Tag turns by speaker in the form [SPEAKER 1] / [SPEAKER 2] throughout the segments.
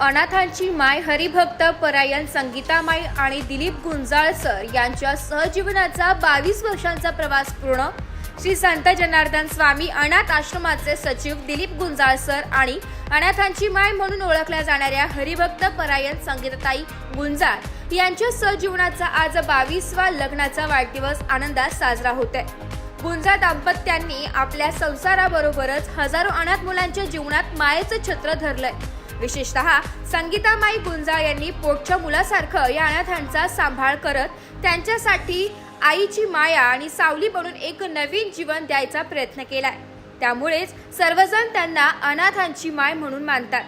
[SPEAKER 1] अनाथांची माय हरिभक्त परायण संगीतामाई आणि दिलीप गुंजाळ सर यांच्या सहजीवनाचा बावीस वर्षांचा प्रवास पूर्ण. श्री संत जनार्दन स्वामी अनाथ आश्रमाचे सचिव दिलीप गुंजाळ सर आणि अनाथांची माय म्हणून ओळखल्या जाणाऱ्या हरिभक्त परायण संगीतताई गुंजाळ यांच्या सहजीवनाचा आज बावीसवा लग्नाचा वाढदिवस आनंदात साजरा होत आहे गुंजा दाम्पत्यांनी आपल्या संसाराबरोबरच हजारो अनाथ मुलांच्या जीवनात मायेचं छत्र धरलंय. विशेषतः संगीतामाई गुंजा यांनी पोटच्या मुलासारखं या अनाथांचा सांभाळ करत त्यांच्यासाठी आईची माया आणि सावली बनून एक नवीन जीवन द्यायचा प्रयत्न केलाय. त्यामुळेच सर्वजण त्यांना अनाथांची माय म्हणून मानतात.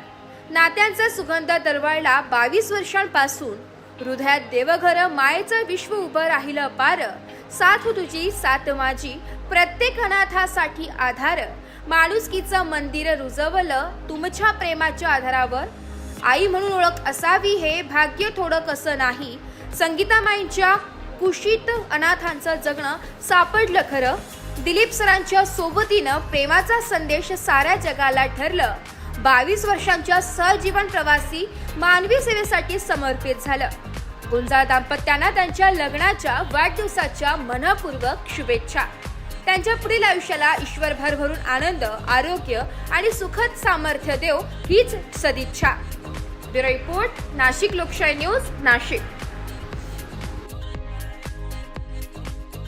[SPEAKER 1] नात्यांचा सुगंध दरवळला बावीस वर्षांपासून. हृदयात देवघर मायेचं विश्व उभं राहिलं पार. साथ तुझी सात माझी. प्रत्येक अनाथासाठी आधार. माणुसकीचं मंदिर रुजवलं तुमच्या प्रेमाच्या आधारावर. आई म्हणून ओळख असावी हे भाग्य थोडं कसं नाही. संगीतामाईंच्या कुशीत अनाथांचं जगणं सापडलं खरं. दिलीप सरांच्या सोबतीनं प्रेमाचा संदेश साऱ्या जगाला ठरलं. बावीस वर्षांच्या सहजीवन प्रवासी मानवी सेवेसाठी समर्पित झालं. गुंजाळ दाम्पत्यांना त्यांच्या लग्नाच्या वाढदिवसाच्या मनपूर्वक शुभेच्छा. त्यांच्या पुढील आयुष्याला ईश्वर भरभरून आनंद आरोग्य आणि सुखद सामर्थ्य देव हीच सदिच्छा. ब्युरो रिपोर्ट नाशिक लोकशाही न्यूज नाशिक.